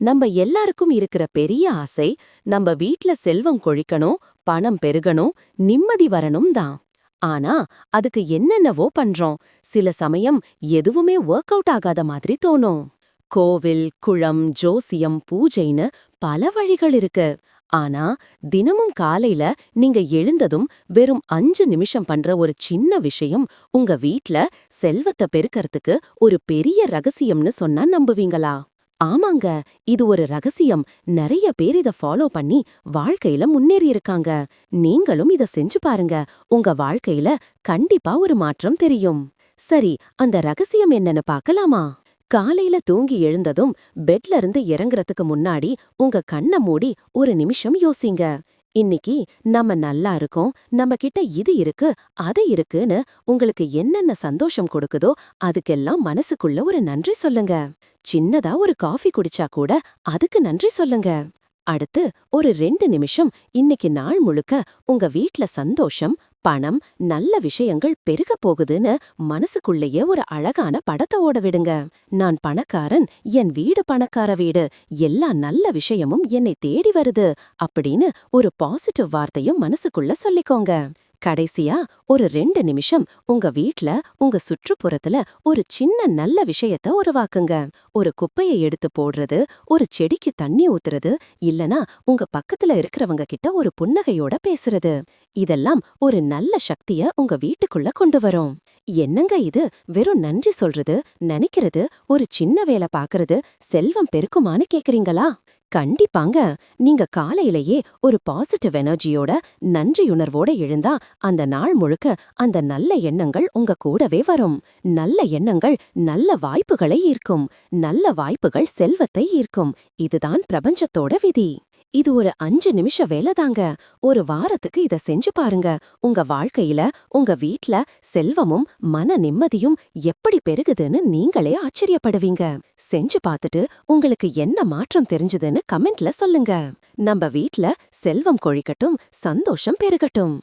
நம்ம எல்லாருக்கும் இருக்கிற பெரிய ஆசை நம்ம வீட்ல செல்வம் கொழிக்கணும் பணம் பெருகணும் நிம்மதி வரணும் தான். ஆனா அதுக்கு என்னென்னவோ பண்றோம். சில சமயம் எதுவுமே ஒர்க் அவுட் ஆகாத மாதிரி தோணும். கோவில் குளம் ஜோசியம் பூஜைன்னு பல வழிகள் இருக்கு. ஆனா தினமும் காலையில நீங்க எழுந்ததும் வெறும் அஞ்சு நிமிஷம் பண்ற ஒரு சின்ன விஷயம் உங்க வீட்ல செல்வத்தை பெருக்கறதுக்கு ஒரு பெரிய ரகசியம்னு சொன்னா நம்புவீங்களா? ஆமாங்க இது ஒரு ரகசியம். நிறைய பேர் இத ஃபாலோ பண்ணி வாழ்க்கையில முன்னேறி இருக்காங்க. நீங்களும் இத செஞ்சு பாருங்க. உங்க வாழ்க்கையில கண்டிப்பா ஒரு மாற்றம் தெரியும். சரி அந்த ரகசியம் என்னன்னு பார்க்கலாமா? காலையில தூங்கி எழுந்ததும் பெட்ல இருந்து இறங்குறதுக்கு முன்னாடி உங்க கண்ண மூடி ஒரு நிமிஷம் யோசிங்க. இன்னைக்கு நம்ம நல்லா இருக்கோம். நம்ம கிட்ட இது இருக்கு அது இருக்குன்னு உங்களுக்கு என்னென்ன சந்தோஷம் கொடுக்குதோ அதுக்கெல்லாம் மனசுக்குள்ள ஒரு நன்றி சொல்லுங்க. சின்னதா ஒரு காஃபி குடிச்சா கூட அதுக்கு நன்றி சொல்லுங்க. அடுத்து ஒரு ரெண்டு நிமிஷம் இன்னைக்கு நாள் முழுக்க உங்க வீட்ல சந்தோஷம் பணம் நல்ல விஷயங்கள் பெருக போகுதுன்னு மனசுக்குள்ளேயே ஒரு அழகான படத்தை ஓட விடுங்க. நான் பணக்காரன் என் வீடு பணக்கார வீடு எல்லா நல்ல விஷயமும் என்னை தேடி வருது அப்படின்னு ஒரு பாசிட்டிவ் வார்த்தையும் மனசுக்குள்ள சொல்லிக்கோங்க. கடைசியா ஒரு ரெண்டு நிமிஷம் உங்க வீட்ல உங்க சுற்றுப்புறத்துல ஒரு சின்ன நல்ல விஷயத்த உருவாக்குங்க. ஒரு குப்பையை எடுத்து போடுறது ஒரு செடிக்கு தண்ணி ஊத்துறது இல்லனா உங்க பக்கத்துல இருக்கிறவங்க கிட்ட ஒரு புன்னகையோட பேசுறது. இதெல்லாம் ஒரு நல்ல சக்திய உங்க வீட்டுக்குள்ள கொண்டு வரும். என்னங்க இது? வெறும் நன்றி சொல்றது நினைக்கிறது ஒரு சின்ன வேலை பாக்குறது செல்வம் பெருக்குமான்னு கேக்குறீங்களா? கண்டிப்பாங்க. நீங்க காலையிலேயே ஒரு பாசிட்டிவ் எனர்ஜியோட நன்றியுணர்வோட எழுந்தா அந்த நாள் முழுக்க அந்த நல்ல எண்ணங்கள் உங்க கூடவே வரும். நல்ல எண்ணங்கள் நல்ல வாய்ப்புகளை ஈர்க்கும். நல்ல வாய்ப்புகள் செல்வத்தை ஈர்க்கும். இதுதான் பிரபஞ்சத்தோட விதி. இது ஒரு அஞ்சு நிமிஷ வேலை தாங்க. ஒரு வாரத்துக்கு இத செஞ்சு பாருங்க. உங்க வாழ்க்கையில உங்க வீட்ல செல்வமும் மன நிம்மதியும் எப்படி பெருகுதுன்னு நீங்களே ஆச்சரியப்படுவீங்க. செஞ்சு பார்த்துட்டு உங்களுக்கு என்ன மாற்றம் தெரிஞ்சதுன்னு கமெண்ட்ல சொல்லுங்க. நம்ம வீட்ல செல்வம் கொழிக்கட்டும் சந்தோஷம் பெருகட்டும்.